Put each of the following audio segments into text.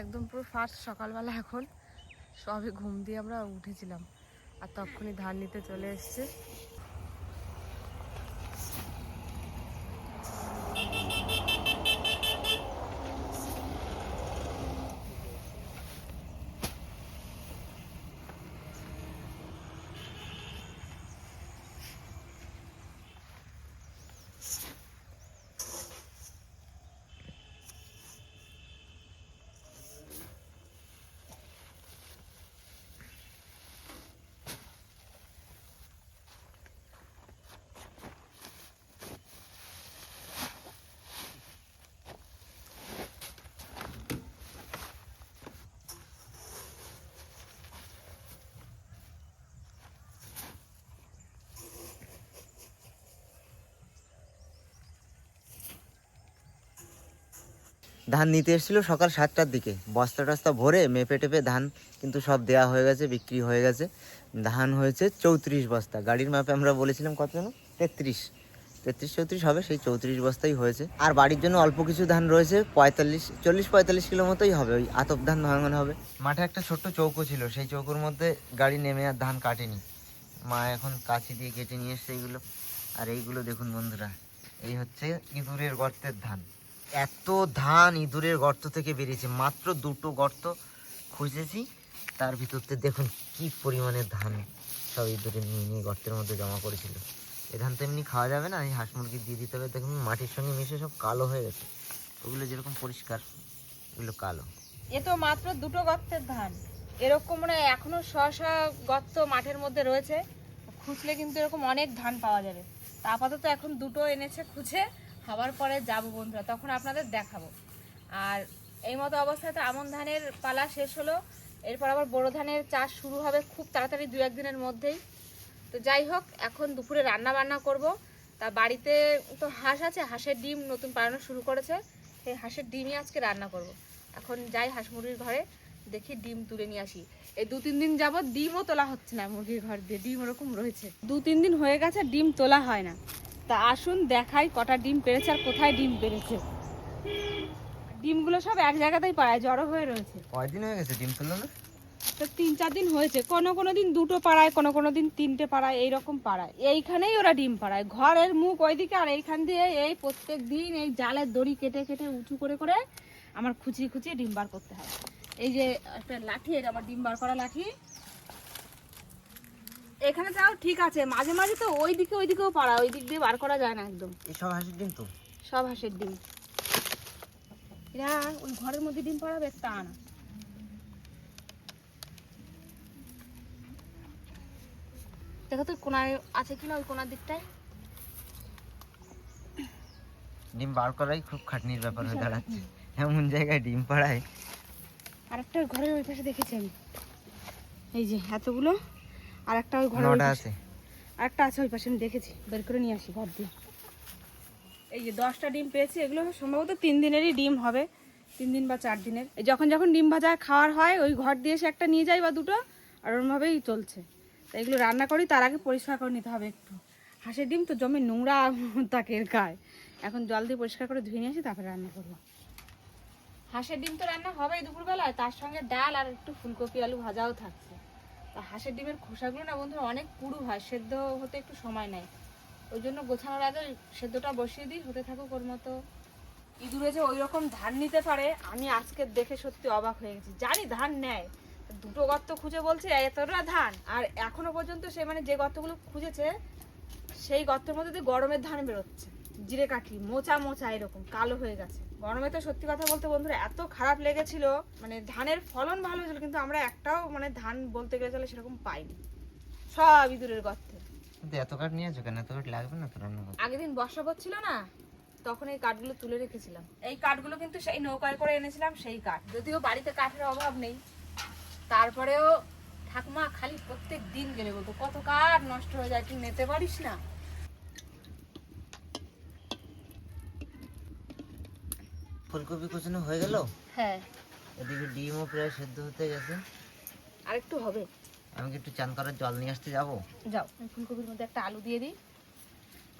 একদম পুরো ফার্স্ট সকালবেলা এখন সবে ঘুম দিয়ে আমরা উঠেছিলাম। আর তখনই ধান নিতে চলে এসছে। ধান নিতে এসেছিল সকাল সাতটার দিকে। বস্তা টস্তা ভরে মেপে টেপে ধান কিন্তু সব দেয়া হয়ে গেছে, বিক্রি হয়ে গেছে। ধান হয়েছে চৌত্রিশ বস্তা। গাড়ির মাপে আমরা বলেছিলাম কত যেন? তেত্রিশ। তেত্রিশ চৌত্রিশ হবে, সেই চৌত্রিশ বস্তাই হয়েছে। আর বাড়ির জন্য অল্প কিছু ধান রয়েছে, পঁয়তাল্লিশ, চল্লিশ পঁয়তাল্লিশ কিলো মতোই হবে, ওই আতপ ধান ভাঙানো হবে। মাঠে একটা ছোট্ট চৌকো ছিল, সেই চৌকোর মধ্যে গাড়ি নেমে আর ধান কাটেনি। মা এখন কাঁচি দিয়ে কেটে নিয়ে এসছে এইগুলো আর এইগুলো দেখুন বন্ধুরা, এই হচ্ছে ইঁদুরের গর্তের ধান। এত ধান ইঁদুরের গর্ত থেকে বেরিয়েছে, মাত্র দুটো গর্ত খুঁজেছি, তার ভিতরতে দেখুন কি পরিমাণে ধান সব ইঁদুরে নিয়ে নিয়ে গর্তের মধ্যে জমা করেছিল। এ ধান তো এমনি খাওয়া যাবে না, এই হাঁস মুরগি দিয়ে দিতে হবে, দেখুন মাটির সঙ্গে মিশে সব কালো হয়ে গেছে। ওগুলো যেরকম পরিষ্কার ওগুলো কালো। এ তো মাত্র দুটো গর্তের ধান। এরকম মানে এখনও শ শ গর্ত মাঠের মধ্যে রয়েছে, খুঁজলে কিন্তু এরকম অনেক ধান পাওয়া যাবে। তা আপাতত এখন দুটো এনেছে, খুঁজে হওয়ার পরে যাব বন্ধুরা, তখন আপনাদের দেখাবো। আর এই মতো অবস্থায় তো আমন ধানের পালা শেষ হলো। এরপর আবার বোরো ধানের চাষ শুরু হবে খুব তাড়াতাড়ি দু একদিনের মধ্যেই। তো যাই হোক, এখন দুপুরে রান্না বান্না করব। তা বাড়িতে তো হাঁস আছে, হাঁসের ডিম নতুন পাড়ানো শুরু করেছে। সেই হাঁসের ডিমই আজকে রান্না করব। এখন যাই হাঁস মুরগির ঘরে, দেখি ডিম তুলে নিয়ে আসি। এই দু তিন দিন যাবৎ ডিমও তোলা হচ্ছে না মুরগির ঘর দিয়ে, ডিম ওরকম রয়েছে। দু তিন দিন হয়ে গেছে, ডিম তোলা হয় না। তা আসুন দেখাই কটা ডিম পেরেছে আর কোথায় ডিম পেরেছে। ডিমগুলো সব এক জায়গাতেই পাড়ায় জড়ো হয়ে রয়েছে। কয়দিন হয়ে গেছে ডিম তুলো না তো তিন চার দিন হয়েছে। কোনো কোনো দিন দুটো পাড়ায় কোনো কোনো দিন তিনটে পাড়ায় এইরকম পাড়ায়। এইখানেই ওরা ডিম পাড়ায়। ঘরের মুখ ওইদিকে আর এইখান দিয়ে এই প্রত্যেক দিন এই জালের দড়ি কেটে কেটে উঁচু করে করে আমার খুচিয়ে খুচিয়ে ডিম বার করতে হয়। এই যে একটা লাঠি এটা আমার ডিম বার করা লাঠি। এখানে তাও ঠিক আছে মাঝে মাঝে তো ওই দিকে ওই দিকেও পাড়া ওই দিক দিয়ে বার করা যায় না একদম। এসব হাঁসের ডিম তো? সব হাঁসের ডিম। এরা ওই ঘরের মধ্যে ডিম পাড়াবে তা না। দেখো তো কোনায় আছে কিনা ওই কোনার দিকটায়? ডিম বার করাই খুব খাটনির ব্যাপার হয়ে দাঁড়াচ্ছে। এমন জায়গায় ডিম পাড়ায়। আর একটা ঘরের ওই পাশে দেখেছি আমি। এই যে এতগুলো আর একটা ওই ওই আছে। আর একটা আছে ওই পাশে আমি দেখেছি। বের করে নিয়ে আসি ঘর দিয়ে। এই যে দশটা ডিম পেয়েছি এগুলো সম্ভবত তিন দিনেরই ডিম হবে। তিন দিন বা চার দিনের। এই যখন যখন ডিম ভাজা খাওয়ার হয় ওই ঘর দিয়ে এসে একটা নিয়ে যাই বা দুটো আর ওরমভাবেই চলছে। তা এগুলো রান্না করি তার আগে পরিষ্কার করে নিতে হবে একটু। হাঁসের ডিম তো জমে নোংরা এর গায়ে। এখন জল দিয়ে পরিষ্কার করে ধুয়ে নিয়ে আসি তারপরে রান্না করব। হাঁসের ডিম তো রান্না হবেই দুপুরবেলায় তার সঙ্গে ডাল আর একটু ফুলকপি আলু ভাজাও থাকছে। হাঁসের ডিমের খোসাগুলো না বন্ধুরা অনেক পুরু হয়, সেদ্ধ হতে একটু সময় নেয়। ওই জন্য গোছানোর আগে সেদ্ধটা বসিয়ে দিই, হতে থাকুক ওর মতো। ইঁদুরে যে ওই রকম ধান নিতে পারে, আমি আজকে দেখে সত্যি অবাক হয়ে গেছি। জানি ধান নেয়, দুটো গর্ত খুঁজে বলছে এতটা ধান। আর এখনও পর্যন্ত সে মানে যে গর্তগুলো খুঁজেছে, সেই গর্তের মধ্যে গরমের ধান বেরোচ্ছে। জিরে কাঠি মোচা মোচা এরকম কালো হয়ে গেছে। গরমে তো সত্যি কথা বলতে বন্ধুরা এত খারাপ লেগেছিল মানে ধানের ফলন ভালো হয়েছিল কিন্তু আমরা একটাও মানে ধান বলতে গেলে চলে সেরকম পাইনি। সব ইঁদুরের গর্তে। এত কাঠ নিয়ে আছো কেন? এত কাঠ লাগবে না তো রান্না আগের দিন বর্ষা পড়ছিল না তখন এই কাঠগুলো তুলে রেখেছিলাম। এই কাঠগুলো কিন্তু সেই নৌকায় করে এনেছিলাম সেই কাঠ। যদিও বাড়িতে কাঠের অভাব নেই তারপরেও ঠাকুমা খালি প্রত্যেক দিন গেলে বলতো কত কাঠ নষ্ট হয়ে যায় তুই নিতে পারিস না। ফুলকপি কুচানো হয়ে গেল? হ্যাঁ। এদিকে ডিমও প্রায় সেদ্ধ হতে গেছে। আর একটু হবে। আমি কি একটু চান করার জল নিয়ে আসতে যাব? যাও ফুলকপির মধ্যে একটা আলু দিয়ে দিই।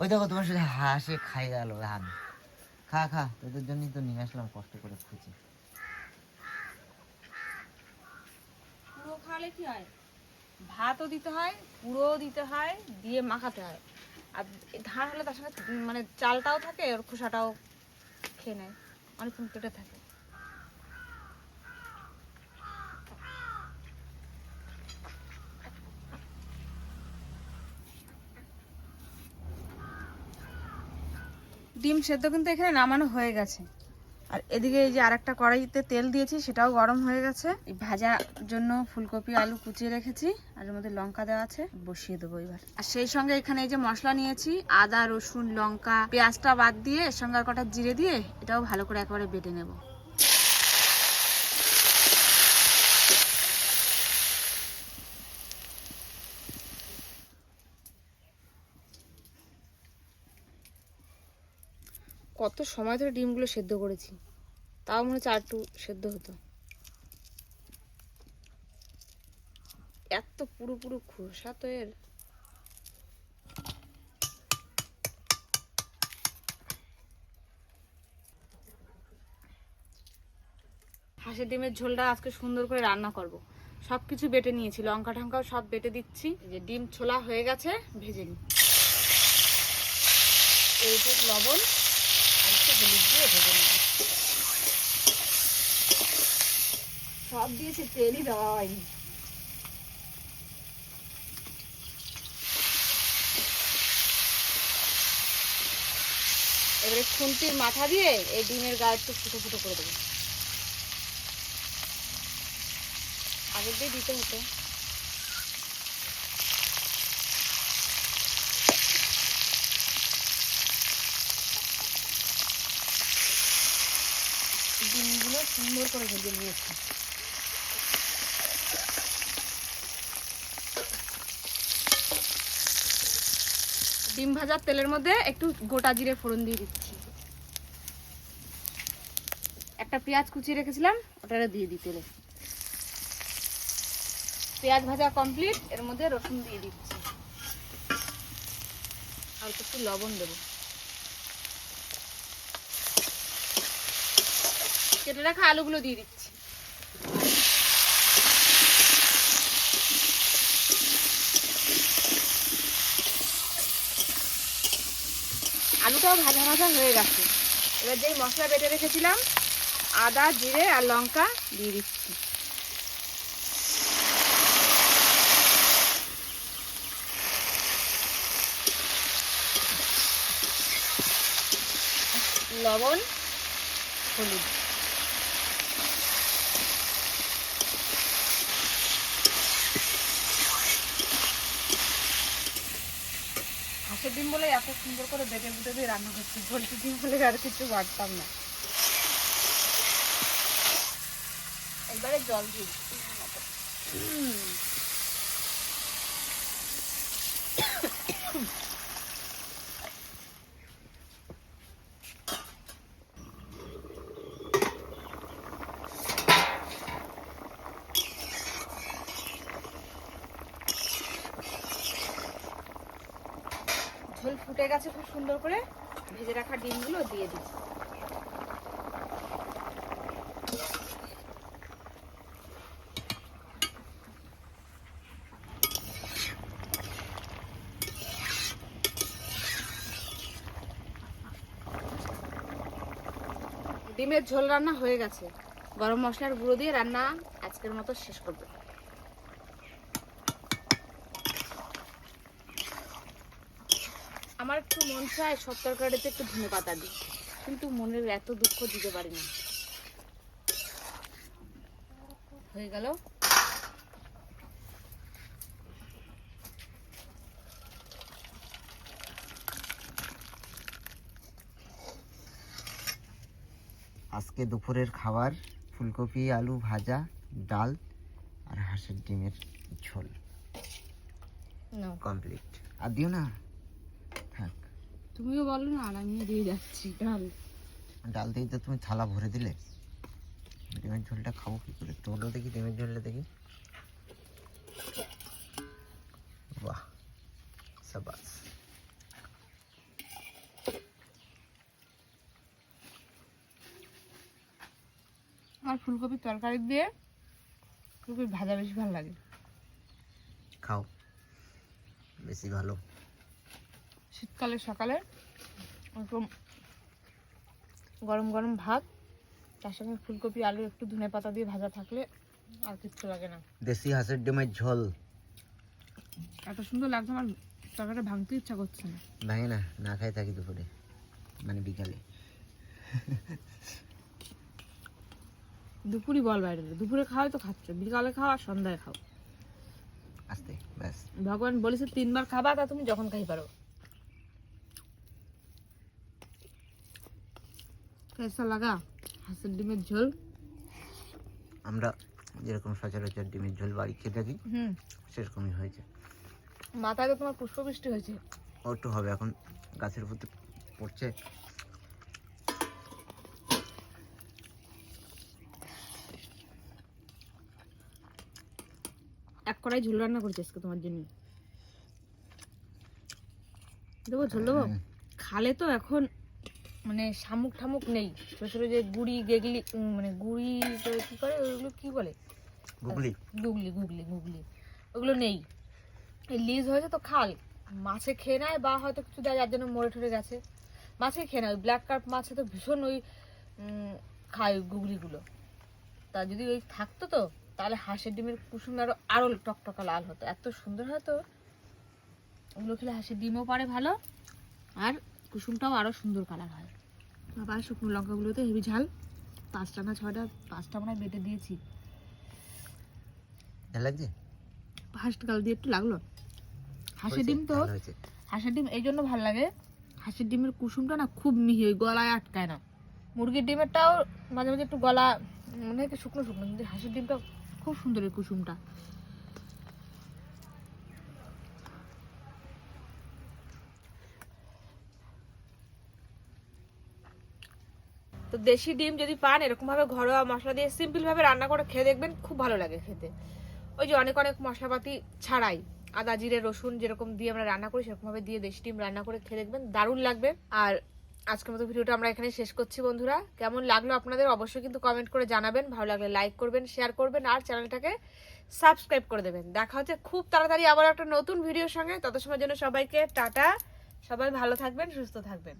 ওই দেখো তোমার সাথে হাসে খাই গেল ধান খা খা তোদের জন্যই তো নিয়ে আসলাম কষ্ট করে খুঁজে। পুরো খাওয়ালে কি হয়? ভাতও দিতে হয় পুরোও দিতে হয় দিয়ে মাখাতে হয়। আর ধান হলে তার সঙ্গে মানে চালটাও থাকে আর খোসাটাও খেয়ে নেয়। পেটে থাকে। ডিম সেদ্ধ কিন্তু এখানে নামানো হয়ে গেছে। আর এদিকে এই যে আরেকটা কড়াইতে তেল দিয়েছি, সেটাও গরম হয়ে গেছে। এই ভাজার জন্য ফুলকপি, আলু কুচিয়ে রেখেছি আর মধ্যে লঙ্কা দেওয়া আছে, বসিয়ে দেবো এবার। আর সেই সঙ্গে এখানে এই যে মশলা নিয়েছি, আদা, রসুন, লঙ্কা, পেঁয়াজটা বাদ দিয়ে, এর সঙ্গে আর কটা জিরে দিয়ে, এটাও ভালো করে একেবারে বেটে নেব। কত সময় ধরে ডিমগুলো সেদ্ধ করেছি। তাও মনে হচ্ছে আর একটু সেদ্ধ হতো। এত পুরো পুরো খোসা তো এর। হাঁসের ডিমের ঝোলটা আজকে সুন্দর করে রান্না করব। সব কিছু বেটে নিয়েছি, লঙ্কা টঙ্কাও সব বেটে দিচ্ছি। যে ডিম ছোলা হয়ে গেছে, ভেজে নিই। এইটুক লবণ। সব তেলই দেওয়া হয়নি। এবারে খুন্তির মাথা দিয়ে এই ডিমের গায়ে একটু ফুটো ফুটো করে দেবো। আগের দিয়ে দিতে হতো ডিমগুলো সুন্দর করে ভেজে নিয়েছি। ডিম ভাজার তেলের মধ্যে একটু গোটা জিরে ফোড়ন দিয়ে দিচ্ছি। একটা পেঁয়াজ কুচিয়ে রেখেছিলাম ওটা দিয়ে দিই তেলে। পেঁয়াজ ভাজা কমপ্লিট এর মধ্যে রসুন দিয়ে দিচ্ছি। অল্প একটু লবণ দেবো। কেটে রাখা আলুগুলো দিয়ে দিচ্ছি। আলুটাও ভাজা ভাজা হয়ে গেছে। এবার যেই মশলা বেটে রেখেছিলাম, আদা, জিরে আর লঙ্কা দিয়ে দিচ্ছি। লবণ, হলুদ। ডিম বলে এত সুন্দর করে বেটে বুটে দিয়ে রান্না করছি পোলট্রি ডিম বলে আর কিছু বাড়তাম না। এবারে জল দিয়ে গেছে খুব সুন্দর করে ভেজে রাখা ডিমগুলো দিয়ে দিই ডিমের ঝোল রান্না হয়ে গেছে। গরম মশলার গুঁড়ো দিয়ে রান্না আজকের মতো শেষ করব। আমার একটু মন চায় সব তরকারিতে একটু ধনে পাতা দিই। কিন্তু মনের এত দুঃখ দিতে পারি না। হয়ে গেল। আজকে দুপুরের খাবার ফুলকপি আলু ভাজা ডাল আর হাঁসের ডিমের ঝোল। কমপ্লিট। আর দিও না। তুমিও বলো না আর আমিও দিয়ে যাচ্ছি ডাল। ডাল দিয়ে তো তুমি থালা ভরে দিলে। ডিমের ঝোলটা খাব কি করে? তোলো দেখি ডিমের ঝোলটা দেখি। বাহ সাবাস। আর ফুলকপির তরকারি দিয়ে ফুলকপি ভাজা বেশি ভালো লাগে। খাও বেশি ভালো। শীতকালে সকালে একটু গরম গরম ভাত তার সঙ্গে ফুলকপি আলু একটু ধনে পাতা দিয়ে ভাজা থাকলে আর কিচ্ছু লাগে না। দেশি হাঁসের ডিমের ঝোল। এত সুন্দর লাগছে আমার তরকারিটা ভাঙতে ইচ্ছা করছে না। ভাঙে না না খাই থাকি দুপুরে মানে বিকালে। দুপুরই বল বাইরে দুপুরে খাওয়াই তো খাচ্ছ বিকালে খাও আর সন্ধ্যায় খাও। আস্তে ব্যাস। ভগবান বলেছে তিনবার খাবা তা তুমি যখন খাই পারো। কেসা লাগা হাঁসের ডিমের ঝোল। আমরা যেরকম সচরাচর ডিমের ঝোল বাড়ি খেয়ে থাকি হুম। সেরকমই হয়েছে। মাথায় তো তোমার পুষ্পবৃষ্টি হয়েছে। ওটু হবে এখন গাছের প্রতি পড়ছে। এক কড়াই ঝোল রান্না করেছি আজকে তোমার জন্য। দেবো ঝোল দেবো? খালে তো এখন মানে শামুক ঠামুক নেই। ছোট ছোট যে গুড়ি গেগলি মানে গুড়ি তো কি করে ওগুলো কি বলে? গুগলি। Googly googly googly. ওগুলো নেই। এই লিজ হয়েছে তো খাল। মাছে খেয়ে নেয় বা হয়তো কিছু দেয় যার জন্য মরে ঠরে গেছে। মাছে খেয়ে নেয়। ওই ব্ল্যাক কার্প মাছে তো ভীষণ ওই খায় ওই গুগলিগুলো। তা যদি ওই থাকতো তো তাহলে হাঁসের ডিমের কুসুম আরও আরও টকটকা লাল হতো। এত সুন্দর হতো ওগুলো খেলে হাঁসের ডিমও পারে ভালো। আর কুসুমটাও আরও সুন্দর কালার হয়। আবার শুকনো লঙ্কাগুলোতে হেভি ঝাল। পাঁচটা না ছয়টা পাঁচটা মনে হয় বেটে দিয়েছি। লাগছে? ফার্স্ট গাল দিয়ে একটু লাগল। হাঁসের ডিম তো। হাঁসের ডিম এই জন্য ভালো লাগে। হাঁসের ডিমের কুসুমটা না খুব মিহি ওই গলায় আটকায় না। মুরগির ডিমেরটাও মাঝে মাঝে একটু গলা মনে হয় শুকনো শুকনো কিন্তু হাঁসের ডিমটা খুব সুন্দর এই কুসুমটা। তো দেশি ডিম যদি পান এরকম ভাবে ঘরোয়া মশলা দিয়ে সিম্পল ভাবে রান্না করে খেয়ে দেখবেন খুব ভালো লাগে খেতে। ওই যে অনেক অনেক মশলাপাতি ছাড়াই, আদা, জিরে, রসুন যেরকম দিয়ে আমরা রান্না করি সেরকম ভাবে দিয়ে দেশি ডিম রান্না করে খেয়ে দেখবেন দারুণ লাগবে। আর আজকের মতো ভিডিওটা আমরা এখানে শেষ করছি বন্ধুরা। কেমন লাগল আপনাদের অবশ্যই কিন্তু কমেন্ট করে জানাবেন। ভালো লাগলে লাইক করবেন শেয়ার করবেন, আর চ্যানেলটাকে সাবস্ক্রাইব করে দেবেন। দেখা হচ্ছে খুব তাড়াতাড়ি আবার একটা নতুন ভিডিওর সঙ্গে। তত সময়ের জন্য সবাইকে টাটা। সবাই ভালো থাকবেন, সুস্থ থাকবেন।